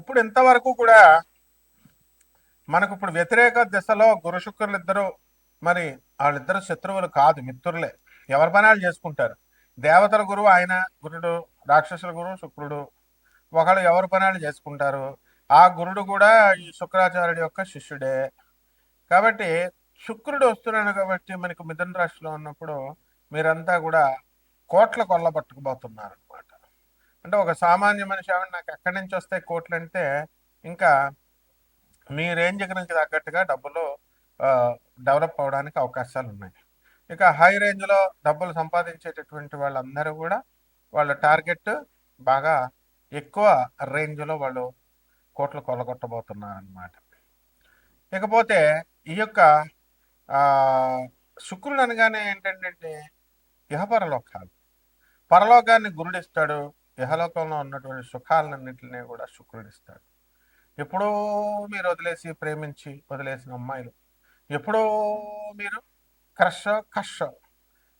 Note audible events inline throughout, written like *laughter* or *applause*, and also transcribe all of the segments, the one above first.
ఇప్పుడు ఇంతవరకు కూడా మనకు ఇప్పుడు వ్యతిరేక దిశలో గురు శుక్రులు ఇద్దరు మరి వాళ్ళిద్దరు శత్రువులు కాదు మిత్రులే. ఎవరి పనాలు చేసుకుంటారు? దేవతల గురువు ఆయన గురుడు రాక్షసుల గురువు శుక్రుడు. ఒకళ్ళు ఎవరి పనాలు చేసుకుంటారు? ఆ గురుడు కూడా ఈ శుక్రాచార్యుడి యొక్క శిష్యుడే. కాబట్టి శుక్రుడు వస్తున్నాడు కాబట్టి మనకు మిథున రాశిలో ఉన్నప్పుడు మీరంతా కూడా కోట్ల కొల్ల పట్టుకుపోతున్నారు అంటే ఒక సామాన్య మనిషి ఆవిడ నాకు ఎక్కడి నుంచి వస్తే కోట్లు అంటే ఇంకా మీ రేంజ్కి నుంచి తగ్గట్టుగా డబ్బులు డెవలప్ అవడానికి అవకాశాలు ఉన్నాయి. ఇక హై రేంజ్లో డబ్బులు సంపాదించేటటువంటి వాళ్ళందరూ కూడా వాళ్ళ టార్గెట్ బాగా ఎక్కువ రేంజ్లో వాళ్ళు కోట్లు కొలగొట్టబోతున్నారనమాట ఇకపోతే ఈ యొక్క శుక్రుడు అనగానే ఏంటంటే ఇహపరలోకాలు. పరలోకాన్ని గురుడిస్తాడు ఇహలోకంలో ఉన్నటువంటి సుఖాలన్నింటినీ కూడా శుక్రుడు ఇస్తాడు ఎప్పుడో మీరు వదిలేసి ప్రేమించి వదిలేసిన అమ్మాయిలు ఎప్పుడో మీరు క్రష్ కష్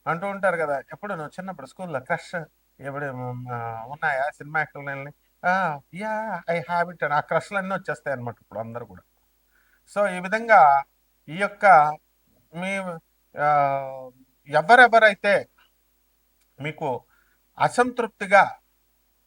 అంటూ ఉంటారు కదా ఎప్పుడు నువ్వు చిన్నప్పుడు స్కూల్లో క్రష్ ఎప్పుడు ఉన్నాయా సినిమా యాక్టర్లని యా ఐ హ్యాబిట్ అని ఆ క్రష్లు అన్నీ వచ్చేస్తాయి అనమాట ఇప్పుడు అందరు కూడా. సో ఈ విధంగా ఈ యొక్క మీ ఎవరెవరైతే మీకు అసంతృప్తిగా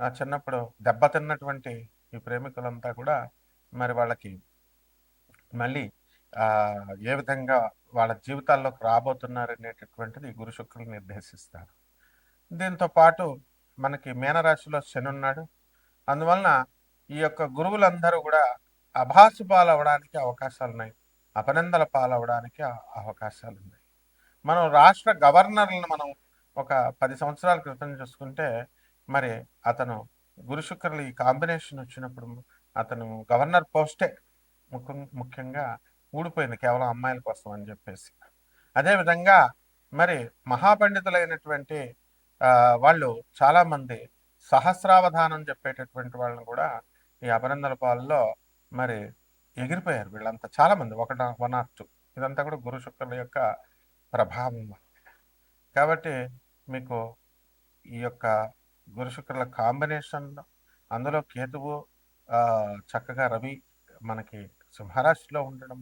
చిన్నప్పుడు దెబ్బతిన్నటువంటి ఈ ప్రేమికులంతా కూడా మరి వాళ్ళకి మళ్ళీ ఆ, ఏ విధంగా వాళ్ళ జీవితాల్లోకి రాబోతున్నారు అనేటటువంటిది ఈ గురు శుక్రులు నిర్దేశిస్తారు. దీంతో పాటు మనకి మీనరాశిలో శని ఉన్నాడు. అందువలన ఈ యొక్క గురువులందరూ కూడా అభాసు పాలవడానికి అవకాశాలు ఉన్నాయి. అపనందల పాలవడానికి అవకాశాలు ఉన్నాయి. మనం రాష్ట్ర గవర్నర్లను మనం ఒక పది సంవత్సరాల క్రితం చూసుకుంటే మరి అతను గురు శుక్రులు ఈ కాంబినేషన్ వచ్చినప్పుడు అతను గవర్నర్ పోస్టే ముఖ్యం ముఖ్యంగా ఊడిపోయింది కేవలం అమ్మాయిల కోసం అని చెప్పేసి. అదేవిధంగా మరి మహాపండితులైనటువంటి వాళ్ళు చాలామంది సహస్రావధానం చెప్పేటటువంటి వాళ్ళని కూడా ఈ అభినందన పాలలో మరి ఎగిరిపోయారు వీళ్ళంతా చాలామంది. ఒక వన్ ఆర్ టూ. ఇదంతా కూడా గురు శుక్రుల యొక్క ప్రభావం కాబట్టి మీకు ఈ యొక్క గురు శుక్రుల కాంబినేషన్ అందులో కేతువు చక్కగా రవి మనకి సింహరాశిలో ఉండడం.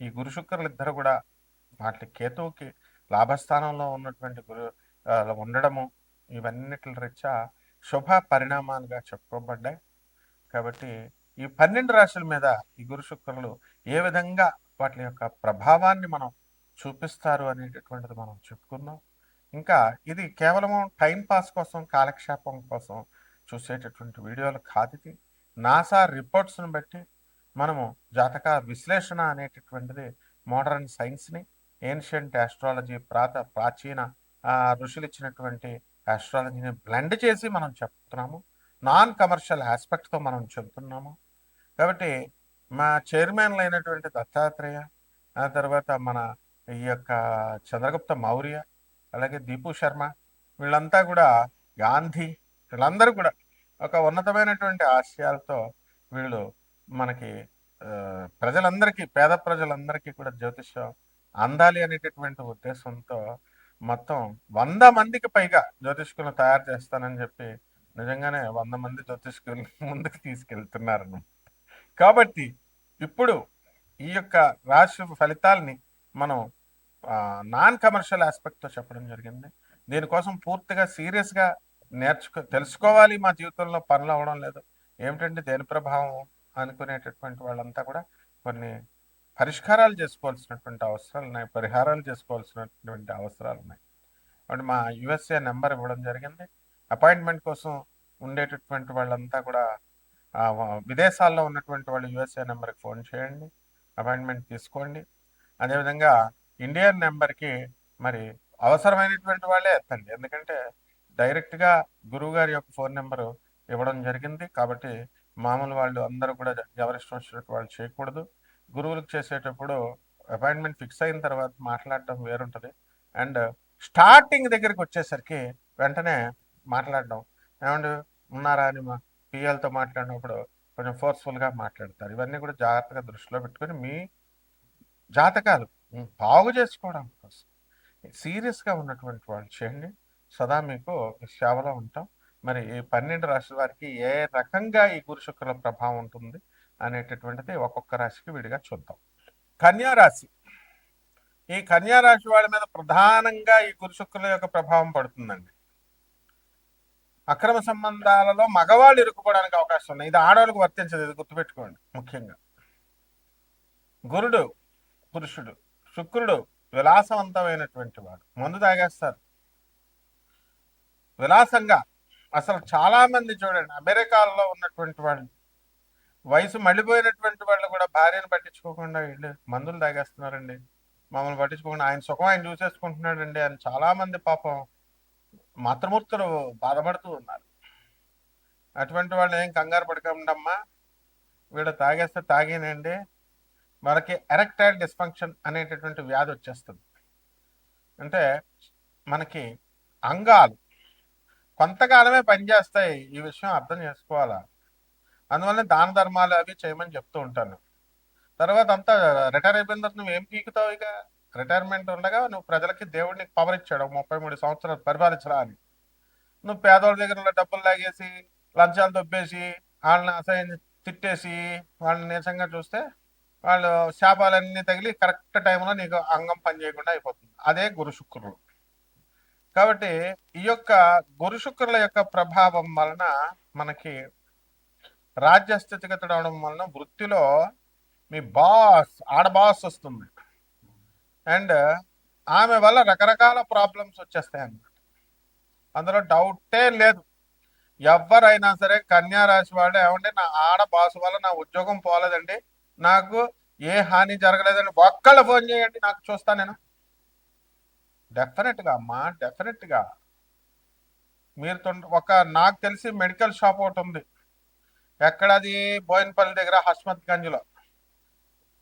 ఈ గురు శుక్రులు ఇద్దరు కూడా వాటి కేతువుకి లాభస్థానంలో ఉన్నటువంటి గురు ఉండడము ఇవన్నిటి రీత్యా శుభ పరిణామాలుగా చెప్పుకోబడ్డాయి. కాబట్టి ఈ పన్నెండు రాశుల మీద ఈ గురు శుక్రులు ఏ విధంగా వాటి యొక్క ప్రభావాన్ని మనం చూపిస్తారు అనేటటువంటిది మనం చెప్పుకుందాం. ఇంకా ఇది కేవలము టైం పాస్ కోసం కాలక్షేపం కోసం చూసేటటువంటి వీడియోలు కాదు ఇది. నాసా రిపోర్ట్స్ని బట్టి మనము జాతక విశ్లేషణ అనేటటువంటిది మోడర్న్ సైన్స్ని ఏన్షియంట్ ఆస్ట్రాలజీ ప్రాత ప్రాచీన ఋషులు ఇచ్చినటువంటి ఆస్ట్రాలజీని బ్లెండ్ చేసి మనం చెప్తున్నాము. నాన్ కమర్షియల్ ఆస్పెక్ట్తో మనం చెబుతున్నాము కాబట్టి మా చైర్మన్లు అయినటువంటి దత్తాత్రేయ ఆ తర్వాత మన ఈ యొక్క చంద్రగుప్త మౌర్య అలాగే దీపు శర్మ వీళ్ళంతా కూడా గాంధీ వీళ్ళందరూ కూడా ఒక ఉన్నతమైనటువంటి ఆశయాలతో వీళ్ళు మనకి ప్రజలందరికీ పేద ప్రజలందరికీ కూడా జ్యోతిష్యం అందాలి అనేటటువంటి ఉద్దేశంతో మొత్తం వంద మందికి పైగా జ్యోతిష్కులను తయారు చేస్తానని చెప్పి నిజంగానే వంద మంది జ్యోతిష్కులు *laughs* ముందుకు తీసుకెళ్తున్నారు కాబట్టి ఇప్పుడు ఈ యొక్క రాశి ఫలితాల్ని మనం నాన్ కమర్షియల్ ఆస్పెక్ట్తో చెప్పడం జరిగింది. దీనికోసం పూర్తిగా సీరియస్గా నేర్చుకో తెలుసుకోవాలి మా జీవితంలో పనులు అవ్వడం లేదు. ఏమిటంటే దేని ప్రభావం అనుకునేటటువంటి వాళ్ళంతా కూడా కొన్ని పరిష్కారాలు చేసుకోవాల్సినటువంటి అవసరాలు ఉన్నాయి పరిహారాలు చేసుకోవాల్సినటువంటి అవసరాలు ఉన్నాయి. కాబట్టి మా యుఎస్ఏ నెంబర్ ఇవ్వడం జరిగింది. అపాయింట్మెంట్ కోసం ఉండేటటువంటి వాళ్ళంతా కూడా విదేశాల్లో ఉన్నటువంటి వాళ్ళు యుఎస్ఏ నెంబర్కి ఫోన్ చేయండి అపాయింట్మెంట్ తీసుకోండి. అదేవిధంగా ఇండియన్ నెంబర్కి మరి అవసరమైనటువంటి వాళ్ళే ఎత్తండి. ఎందుకంటే డైరెక్ట్గా గురువు గారి యొక్క ఫోన్ నెంబరు ఇవ్వడం జరిగింది. కాబట్టి మామూలు వాళ్ళు అందరూ కూడా ఎవరిష్టం వచ్చినట్టు వాళ్ళు చేయకూడదు. గురువులకు చేసేటప్పుడు అపాయింట్మెంట్ ఫిక్స్ అయిన తర్వాత మాట్లాడటం వేరుంటుంది. అండ్ స్టార్టింగ్ దగ్గరికి వచ్చేసరికి వెంటనే మాట్లాడడం. ఏమండి ఉన్నారా అని మా పిఎల్తో మాట్లాడినప్పుడు కొంచెం ఫోర్స్ఫుల్గా మాట్లాడతారు. ఇవన్నీ కూడా జాగ్రత్తగా దృష్టిలో పెట్టుకొని మీ జాతకాలు బాగు చేసుకోవడం కోసం. సీరియస్గా ఉన్నటువంటి వాళ్ళు చేయండి. సదా మీకు సేవలో ఉంటాం. మరి ఈ పన్నెండు రాశుల వారికి ఏ రకంగా ఈ గురు శుక్రుల ప్రభావం ఉంటుంది అనేటటువంటిది ఒక్కొక్క రాశికి విడిగా చూద్దాం. కన్యా రాశి. ఈ కన్యా రాశి వాళ్ళ మీద ప్రధానంగా ఈ గురు శుక్రుల యొక్క ప్రభావం పడుతుందండి. అక్రమ సంబంధాలలో మగవాళ్ళు ఇరుక్కుపోవడానికి అవకాశం ఉంది ఇది ఆడవాళ్ళకు వర్తించదు. ఇది గుర్తుపెట్టుకోండి. ముఖ్యంగా గురుడు పురుషుడు. శుక్రుడు విలాసవంతమైనటువంటి వాడు. మందు తాగేస్తారు. విలాసంగా అసలు చాలా మంది చూడండి అమెరికాలో ఉన్నటువంటి వాళ్ళు వయసు మళ్ళీపోయినటువంటి వాళ్ళు కూడా భార్యను పట్టించుకోకుండా వీళ్ళు మందులు తాగేస్తున్నారండి. మమ్మల్ని పట్టించుకోకుండా ఆయన సుఖం ఆయన చూసేసుకుంటున్నాడండి అని చాలా మంది పాపం మాతృమూర్తులు బాధపడుతూ ఉన్నారు. అటువంటి వాళ్ళు ఏం కంగారు పడకండమ్మా. వీడు తాగేస్తే తాగేనండి. మనకి ఎరెక్టైల్ డిస్ఫంక్షన్ అనేటటువంటి వ్యాధి వచ్చేస్తుంది. అంటే మనకి అంగాలు కొంతకాలమే పనిచేస్తాయి. ఈ విషయం అర్థం చేసుకోవాలా? అందువల్ల దాన ధర్మాలు అవి చేయమని చెప్తూ ఉంటాను. తర్వాత అంతా రిటైర్ అయిపోయిన తర్వాత నువ్వు ఏం పీకుతావు ఇక? రిటైర్మెంట్ ఉండగా నువ్వు ప్రజలకి దేవుడిని పవర్ ఇచ్చాడు. ముప్పై మూడు సంవత్సరాలు పరిపాలించరా అని. నువ్వు పేదవాళ్ళ దగ్గర డబ్బులు లాగేసి లంచాలు దొబ్బేసి వాళ్ళని అసహ్యం తిట్టేసి వాళ్ళని నీచంగా చూస్తే వాళ్ళు శాపాలన్నీ తగిలి కరెక్ట్ టైంలో నీకు అంగం పని చేయకుండా అయిపోతుంది. అదే గురు శుక్రులు కాబట్టి ఈ యొక్క గురు శుక్రుల యొక్క ప్రభావం వలన మనకి రాజ్య స్థితిగతుడు అవడం వలన వృత్తిలో మీ బాస్ ఆడ బాస్ వస్తుంది. అండ్ ఆమె వల్ల రకరకాల ప్రాబ్లమ్స్ వచ్చేస్తాయి అన్నమాట. అందులో డౌటే లేదు. ఎవరైనా సరే కన్యా రాశి వాళ్ళు ఏమంటే నా ఆడ బాస్ వల్ల నా ఉద్యోగం పోలేదండి. నాకు ఏ హాని జరగలేదని ఒక్కళ్ళు ఫోన్ చేయండి నాకు చూస్తా నేను. డెఫినెట్గా అమ్మా డెఫినెట్గా మీరు ఒక నాకు తెలిసి మెడికల్ షాప్ ఒకటి ఉంది. ఎక్కడది? బోయినపల్లి దగ్గర హస్మత్ గంజ్లో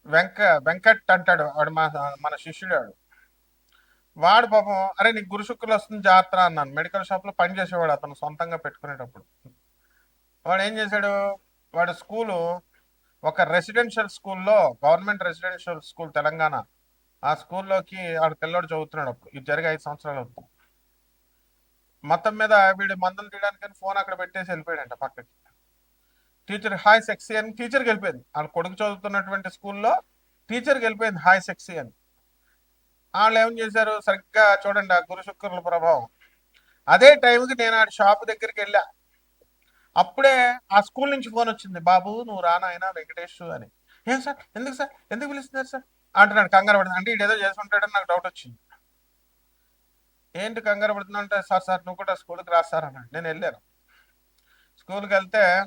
వెంక వెంకట్ అంటాడు వాడు మా మన శిష్యుడు వాడు. వాడు పాపం అరే నీకు గురుశుక్రులు వస్తుంది జాతర అన్నాను. మెడికల్ షాప్లో పనిచేసేవాడు పని చేసేవాడు అతను సొంతంగా పెట్టుకునేటప్పుడు. వాడు ఏం చేశాడు? వాడు స్కూలు ఒక రెసిడెన్షియల్ స్కూల్లో గవర్నమెంట్ రెసిడెన్షియల్ స్కూల్ తెలంగాణ ఆ స్కూల్లోకి ఆడ పిల్లోడు చదువుతున్నాడు అప్పుడు. ఇది జరిగి ఐదు సంవత్సరాలు అవుతుంది. మొత్తం మీద వీడు మందులు తీయడానికి ఫోన్ అక్కడ పెట్టేసి వెళ్ళిపోయాడంట పక్కకి. టీచర్ హాయ్ సెక్సీ అని టీచర్కి వెళ్ళిపోయింది. వాళ్ళ కొడుకు చదువుతున్నటువంటి స్కూల్లో టీచర్కి వెళ్ళిపోయింది హాయ్ సెక్సీ అని. వాళ్ళు ఏం చేశారు? సరిగ్గా చూడండి ఆ గురు శుక్రుల ప్రభావం. అదే టైంకి నేను ఆ షాప్ దగ్గరికి వెళ్ళా. అప్పుడే ఆ స్కూల్ నుంచి ఫోన్ వచ్చింది బాబు నువ్వు రానా వెంకటేష్ అని. ఏం సార్? ఎందుకు సార్? ఎందుకు పిలుస్తున్నారు సార్? అంటున్నాడు కంగారు పడుతుంది అంటే ఇదేదో చేసుకుంటాడని నాకు డౌట్ వచ్చింది. ఏంటి కంగారు పడుతున్నా అంటే సార్ సార్ నువ్వు కూడా స్కూల్కి రా సార్ అన్నాడు. నేను వెళ్ళాను. స్కూల్కి వెళ్తే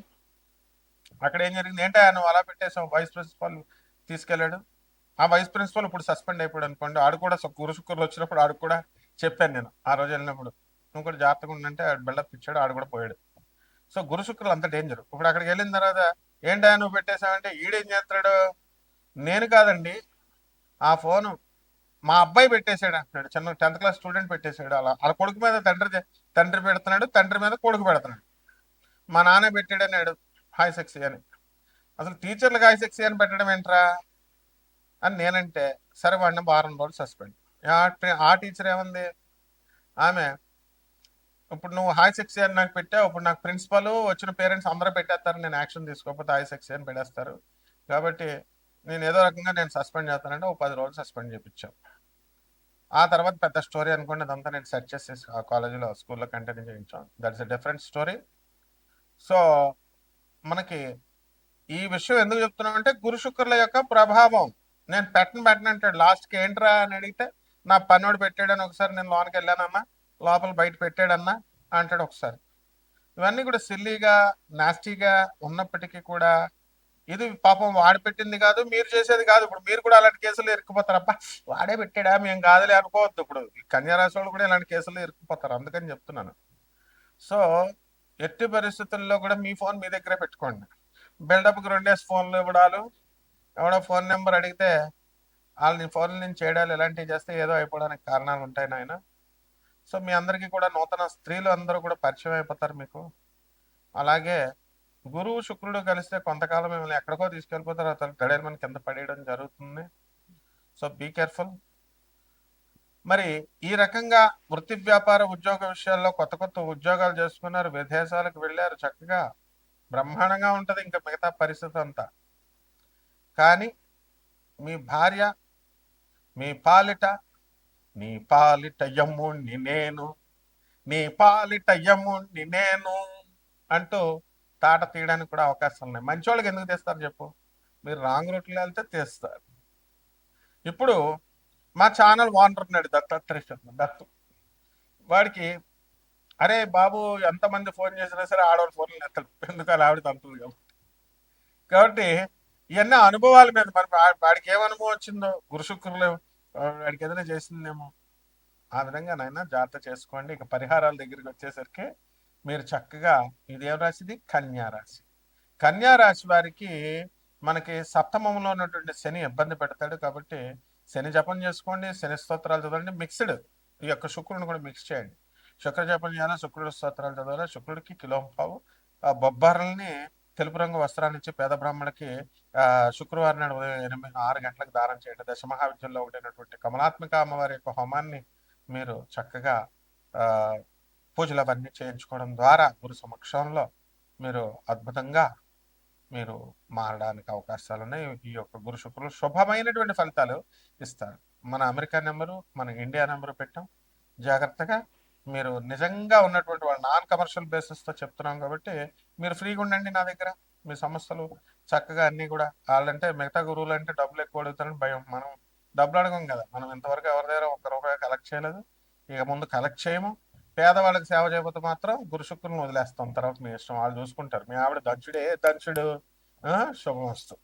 అక్కడ ఏం జరిగింది? ఏంటో నువ్వు అలా పెట్టేసావు? వైస్ ప్రిన్సిపాల్ తీసుకెళ్ళాడు? ఆ వైస్ ప్రిన్సిపల్ ఇప్పుడు సస్పెండ్ అయిపోయాడు అనుకోండి ఆడు కూడా సు- గురు శుక్రులు వచ్చినప్పుడు ఆడు కూడా చెప్పాను నేను ఆ రోజు వెళ్ళినప్పుడు. నువ్వు కూడా జాగ్రత్తగా ఉండంటే బిల్డప్ ఇచ్చాడు ఆడు కూడా పోయాడు. సో గురు శుక్రులు అంత డేంజర్ ఇప్పుడు అక్కడికి వెళ్ళిన తర్వాత ఏంటా నువ్వు పెట్టేశావంటే ఈడేం చేస్తాడు? నేను కాదండి ఆ ఫోను మా అబ్బాయి పెట్టేశాడు అంటున్నాడు. చిన్న టెన్త్ క్లాస్ స్టూడెంట్ పెట్టేశాడు. అలా అలా కొడుకు మీద తండ్రి తండ్రి పెడుతున్నాడు తండ్రి మీద కొడుకు పెడుతున్నాడు. మా నాన్న పెట్టాడన్నాడు హాయ్ సెక్సీ అని. అసలు టీచర్లకు హాయ్ సెక్సీ అని పెట్టడం ఏంట్రా? అని నేనంటే సరే వాడిని వారం రోజులు సస్పెండ్. ఆ టీచర్ ఏముంది? ఆమె ఇప్పుడు నువ్వు హాయ్ సెక్సీ అని నాకు పెట్టావు ఇప్పుడు నాకు ప్రిన్సిపల్ వచ్చిన పేరెంట్స్ అందరూ పెట్టేస్తారు నేను యాక్షన్ తీసుకోకపోతే హాయ్ సెక్సీ అని పెట్టేస్తారు. కాబట్టి నేను ఏదో రకంగా నేను సస్పెండ్ చేస్తానంటే ఒక పది రోజులు సస్పెండ్ చేయించాం ఆ తర్వాత పెద్ద స్టోరీ అనుకోండి అదంతా నేను సెర్చ్ చేసి ఆ కాలేజీలో స్కూల్లో కంటిన్యూ చేయించాం. That's a different story so మనకి ఈ విషయం ఎందుకు చెప్తున్నామంటే గురు శుక్రుల యొక్క ప్రభావం. నేను పెట్టను పెట్టను అంటాడు. లాస్ట్కి ఏంట్రా అని అడిగితే నా పన్నోడు పెట్టాడని ఒకసారి నేను లోనికి వెళ్ళానన్నా లోపల బయట పెట్టాడన్నా అంటాడు ఒకసారి. ఇవన్నీ కూడా సిల్లీగా నాస్టీగా ఉన్నప్పటికీ కూడా ఇది పాపం వాడు పెట్టింది కాదు మీరు చేసేది కాదు. ఇప్పుడు మీరు కూడా అలాంటి కేసులు ఇరుక్కుపోతారు అబ్బా వాడే పెట్టాడా? మేము కాదులే అనుకోవద్దు. ఇప్పుడు ఈ కన్యారాశి వాళ్ళు కూడా ఇలాంటి కేసులు ఇరుక్కుపోతారు. అందుకని చెప్తున్నాను. సో ఎట్టి పరిస్థితుల్లో కూడా మీ ఫోన్ మీ దగ్గరే పెట్టుకోండి. బిల్డప్కి రెండేసి ఫోన్లు ఇవ్వడాలు. ఎవడో ఫోన్ నెంబర్ అడిగితే వాళ్ళని ఫోన్ నుంచి చేయడాలు ఇలాంటివి చేస్తే ఏదో అయిపోవడానికి కారణాలు ఉంటాయి నాయన. సో మీ అందరికీ కూడా నూతన స్త్రీలు అందరూ కూడా పరిచయం అయిపోతారు మీకు. అలాగే గురువు శుక్రుడు కలిస్తే కొంతకాలం మిమ్మల్ని ఎక్కడికో తీసుకెళ్ళిపోతారు. అతను గడియలు కింద పడేయడం జరుగుతుంది. సో బీ కేర్ఫుల్ మరి ఈ రకంగా వృత్తి వ్యాపార ఉద్యోగ విషయాల్లో కొత్త కొత్త ఉద్యోగాలు చేసుకున్నారు. విదేశాలకు వెళ్ళారు. చక్కగా బ్రహ్మాండంగా ఉంటుంది ఇంకా మిగతా పరిస్థితి అంతా. కానీ మీ భార్య మీ పాలిట నీ పాలిట యమ్ముణ్ణి నేను నీ పాలిట నేను అంటూ తాట తీయడానికి కూడా అవకాశం ఉన్నాయి. మంచి వాళ్ళకి ఎందుకు తీస్తారు చెప్పు? మీరు రాంగ్ రూట్లో వెళ్తే తీస్తారు. ఇప్పుడు మా ఛానల్ ఓనర్ ఉన్నాడు దత్తాత్రేయ దత్తు వాడికి అరే బాబు ఎంతమంది ఫోన్ చేసినా సరే ఆడవాళ్ళు ఫోన్లు ఎత్తడు ఎందుకు అలా ఆవిడ తంతుంది కాబట్టి. కాబట్టి ఇవన్నీ అనుభవాల మీద మరి వాడికి ఏం అనుభవం వచ్చిందో? గురుశుక్రులు వాడికి ఏదైనా చేసిందేమో. ఆ విధంగా నైనా జాగ్రత్త చేసుకోండి. ఇక పరిహారాల దగ్గరికి వచ్చేసరికి మీరు చక్కగా ఇది ఏం రాశిది? కన్యా రాశి. కన్యా రాశి వారికి మనకి సప్తమంలో ఉన్నటువంటి శని ఇబ్బంది పెడతాడు కాబట్టి శని జపం చేసుకోండి శని స్తోత్రాలు చదవండి. మిక్స్డ్ ఈ యొక్క శుక్రుని కూడా మిక్స్ చేయండి. శుక్ర జపం చేయాలా? శుక్రుడు స్తోత్రాలు చదవాలి? శుక్రుడికి కిలో పావు. ఆ బొబ్బర్లని తెలుపు రంగు వస్త్రాన్ని ఇచ్చి పేద బ్రాహ్మణులకి ఆ శుక్రవారం నాడు ఉదయం ఎనిమిది ఆరు గంటలకు దానం చేయడం. దశమహావిద్యంలో ఒకటైనటువంటి కమలాత్మిక అమ్మవారి యొక్క హోమాన్ని మీరు చక్కగా ఆ పూజలు అవన్నీ చేయించుకోవడం ద్వారా గురు సమక్షంలో మీరు అద్భుతంగా మీరు మారడానికి అవకాశాలు ఉన్నాయి ఈ యొక్క గురు శుక్రులు శుభమైనటువంటి ఫలితాలు ఇస్తారు. మన అమెరికా నెంబరు మన ఇండియా నెంబరు పెట్టాం. జాగ్రత్తగా మీరు నిజంగా ఉన్నటువంటి వాళ్ళు నాన్ కమర్షియల్ బేసిస్తో చెప్తున్నాం కాబట్టి మీరు ఫ్రీగా ఉండండి నా దగ్గర. మీ సమస్యలు చక్కగా అన్నీ కూడా వాళ్ళంటే మిగతా గురువులు అంటే డబ్బులు ఎక్కువ అడుగుతారని భయం. మనం డబ్బులు అడగం కదా. మనం ఇంతవరకు ఎవరి దగ్గర ఒక్క రూపాయి కలెక్ట్ చేయలేదు. ఇక ముందు కలెక్ట్ చేయము. పేదవాళ్ళకి సేవ చేయకపోతే మాత్రం గురు వదిలేస్తాం. తర్వాత మీ ఇష్టం. వాళ్ళు చూసుకుంటారు. మీ ఆవిడ దంచుడే దంచుడు శుభమస్తు.